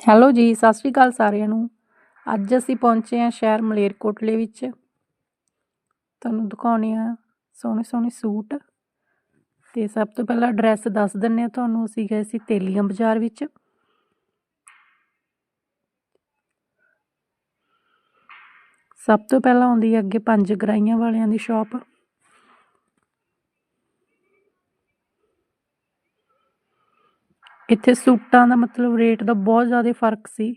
Hello ਜੀ, ਸਤਿ ਸ਼੍ਰੀ ਅਕਾਲ ਸਾਰਿਆਂ ਨੂੰ। ਅੱਜ ਅਸੀਂ ਪਹੁੰਚੇ ਹਾਂ ਸ਼ਹਿਰ ਮਲੇਰਕੋਟਲੇ ਵਿੱਚ। ਤੁਹਾਨੂੰ ਦਿਖਾਉਣੇ ਆ ਸੋਹਣੇ ਸੋਹਣੇ ਸੂਟ। ਤੇ ਸਭ ਤੋਂ ਪਹਿਲਾਂ ਐਡਰੈਸ ਦੱਸ ਦਿੰਨੇ ਆ ਤੁਹਾਨੂੰ। ਅਸੀਂ ਗਏ ਸੀ ਤੇਲੀਆਂ ਬਾਜ਼ਾਰ ਵਿੱਚ। ਸਭ ਤੋਂ ਪਹਿਲਾਂ ਆਉਂਦੀ ਹੈ ਅੱਗੇ ਪੰਜ ਗਰਾਈਆਂ ਵਾਲਿਆਂ ਦੀ ਸ਼ਾਪ ਇੱਥੇ ਸੂਟਾਂ ਦਾ ਮਤਲਬ ਰੇਟ ਦਾ ਬਹੁਤ ਜ਼ਿਆਦਾ ਫ਼ਰਕ ਸੀ।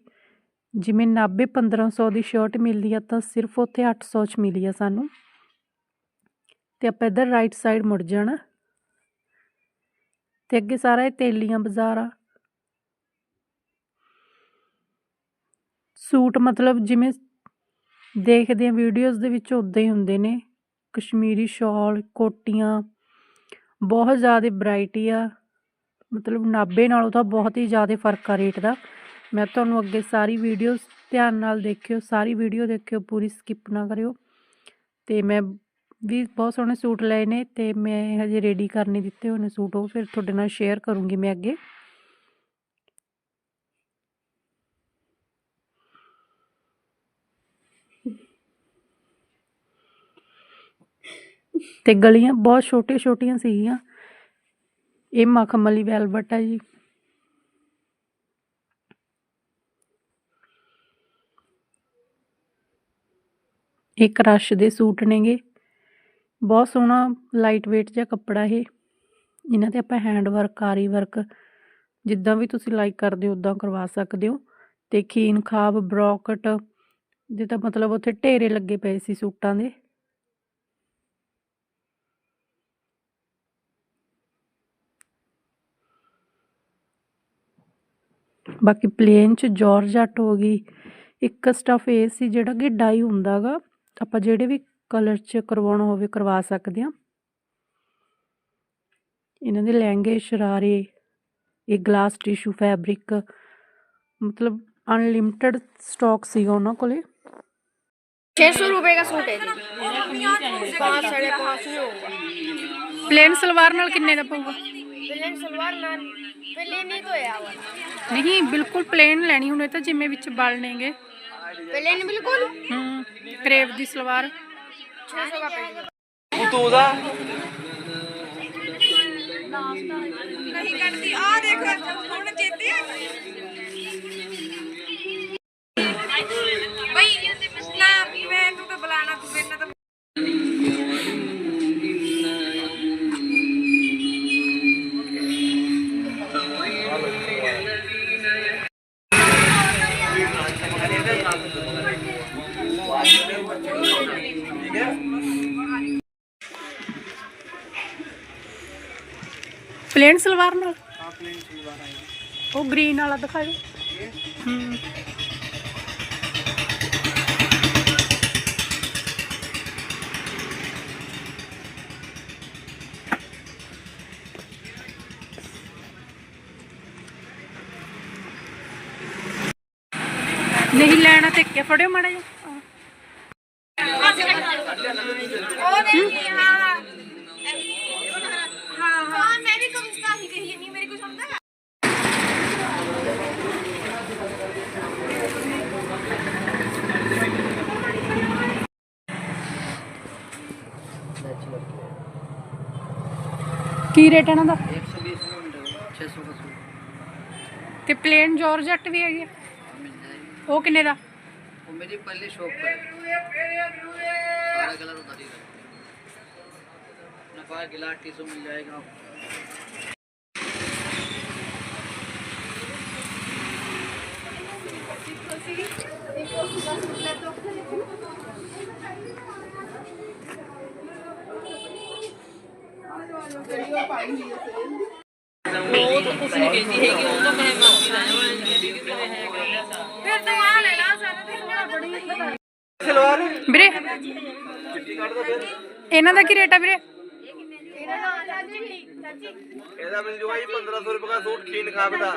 ਜਿਵੇਂ 90 1500 ਦੀ ਸ਼ਰਟ ਮਿਲਦੀ ਆ ਤਾਂ ਸਿਰਫ ਉੱਥੇ 800 ਚ ਮਿਲੀ ਆ ਸਾਨੂੰ। ਤੇ ਆਪਾਂ ਇੱਧਰ ਰਾਈਟ ਸਾਈਡ ਮੁੜ ਜਾਣਾ। ਤੇ ਅੱਗੇ ਸਾਰਾ ਇਹ ਤੇਲੀਆਂ ਬਾਜ਼ਾਰ ਆ। ਸੂਟ ਮਤਲਬ ਜਿਵੇਂ ਦੇਖਦੇ ਆ ਵੀਡੀਓਜ਼ ਦੇ ਵਿੱਚ ਉਦਾਂ ਹੀ ਹੁੰਦੇ ਨੇ। ਕਸ਼ਮੀਰੀ ਸ਼ਾਲ, ਕੋਟੀਆਂ, ਬਹੁਤ ਜ਼ਿਆਦਾ ਵੈਰਾਈਟੀ ਆ। ਮਤਲਬ ਨਾਭੇ ਨਾਲੋਂ ਤਾਂ ਬਹੁਤ ਹੀ ਜ਼ਿਆਦਾ ਫ਼ਰਕ ਆ ਰੇਟ ਦਾ। ਮੈਂ ਤੁਹਾਨੂੰ ਅੱਗੇ ਸਾਰੀ ਵੀਡੀਓਜ਼ ਧਿਆਨ ਨਾਲ ਦੇਖਿਓ, ਸਾਰੀ ਵੀਡੀਓ ਦੇਖਿਓ, ਪੂਰੀ ਸਕਿਪ ਨਾ ਕਰਿਓ। ਤੇ ਮੈਂ ਵੀ ਬਹੁਤ ਸੋਹਣੇ ਸੂਟ ਲਏ ਨੇ ਤੇ ਮੈਂ ਹਜੇ ਰੈਡੀ ਕਰਨੇ ਦਿੱਤੇ ਹੋਏ ਨੇ ਸੂਟ, ਉਹ ਫਿਰ ਤੁਹਾਡੇ ਨਾਲ ਸ਼ੇਅਰ ਕਰੂੰਗੀ ਮੈਂ ਅੱਗੇ। ਤੇ ਗਲੀਆਂ ਬਹੁਤ ਛੋਟੇ ਛੋਟੀਆਂ ਸੀਗੀਆਂ। ਇਹ ਮਖਮਲੀ ਵੈਲਵਟ ਹੈ ਜੀ। ਇੱਕ ਰਸ਼ ਦੇ ਸੂਟ ਨੇਗੇ। ਬਹੁਤ ਸੋਹਣਾ ਲਾਈਟ weight ਜਿਹਾ ਕੱਪੜਾ ਇਹ। ਇਹਨਾਂ ਤੇ ਆਪਾਂ ਹੈਂਡ ਵਰਕ ਆਰੀ ਵਰਕ ਜਿੱਦਾਂ ਵੀ ਤੁਸੀਂ ਲਾਈਕ ਕਰਦੇ ਹੋ ਉਦਾਂ ਕਰਵਾ ਸਕਦੇ ਹੋ। ਤੇ ਖੀਨ ਖਾਬ, ਬਰੋਕਟ ਜੇ ਤਾਂ ਮਤਲਬ ਉੱਥੇ ਢੇਰੇ ਲੱਗੇ ਪਏ ਸੀ ਸੂਟਾਂ ਦੇ। ਬਾਕੀ ਪਲੇਨ ਚ ਜਾਰਜਟ ਹੋ ਗਈ ਇੱਕ ਸਟਫ ਇਹ ਸੀ ਜਿਹੜਾ ਕਿ ਡਾਈ ਹੁੰਦਾਗਾ ਆਪਾਂ ਜਿਹੜੇ ਵੀ ਕਲਰ ਚ ਕਰਵਾਉਣਾ ਹੋਵੇ ਕਰਵਾ ਸਕਦੇ ਆ ਇਹਨਾਂ ਦੇ ਲਹਿੰਗੇ ਸ਼ਰਾਰੇ ਇਹ ਗਲਾਸ ਟਿਸ਼ੂ ਫੈਬਰਿਕ ਮਤਲਬ ਅਨਲਿਮਿਟਿਡ ਸਟਾਕ ਸੀਗਾ ਉਹਨਾਂ ਕੋਲੇ छह सौ रुपए का सूट है जी पाँच साढ़े पाँच में होगा ਪਲੇਨ ਸਲਵਾਰ ਨਾਲ ਕਿੰਨੇ ਦਾ ਪਊਗਾ ਨਹੀਂ ਬਿਲਕੁਲ ਪਲੇਨ ਲੈਣੀ ਹੁਣ ਇਹ ਤਾਂ ਜਿੰਮੇ ਵਿੱਚ ਬਲ ਨੇਗੇ। ਪਲੇਨ ਬਿਲਕੁਲ? ਹੂੰ ਕਰੇਵ ਦੀ ਸਲਵਾਰ। 600 ਦਾ ਪੈ ਉਹ ਤੋਂ ਉਹਦਾ? ਨਹੀਂ ਕਰਦੀ। ਆ ਦੇਖ ਹੁਣ ਪਲੇਨ ਸਲਵਾਰ ਨਾਲ? ਉਹ ਗ੍ਰੀਨ ਵਾਲਾ ਦਿਖਾਓ ਹੂੰ। ਨਹੀਂ ਲੈਣਾ ਤੇ ਕੇ ਫੜਿਓ ਮਾੜਾ ਜਿਹਾ ਉਹ ਦੇਖੀ ਹਾਂ ਹਾਂ ਹਾਂ ਹਾਂ ਮੈਂ ਵੀ ਕਵਿਤਾ ਹੀ ਕਹੀ ਨਹੀਂ ਮੇਰੇ ਕੋ ਸਮਝਦਾ ਕੀ ਰੇਟ ਇਹਨਾਂ ਦਾ 120 में 600 का सूट ਤੇ ਪਲੇਨ ਜਾਰਜਟ ਵੀ ਹੈਗੀ ਆ? मिल जाएगी ਉਹ ਕਿੰਨੇ ਦਾ वो मेरी पहले शॉप पर है सारा कलर उधर ही रखते नफा गिलास टीसू मिल जाएगा आपको ਫਿਰ ਤੂੰ ਆ ਲੈ ਲਾ ਸਾਰਾ ਦਿਨ ਵੀਰੇ, ਇਹਨਾਂ ਦਾ ਕੀ ਰੇਟ ਆ ਵੀਰੇ? ਇਹਦਾ ਮਿਲ ਜੂਗਾ ਜੀ 1500 ਰੁਪਏ ਦਾ ਸੂਟ ਖੀਨ ਖਾਬ ਦਾ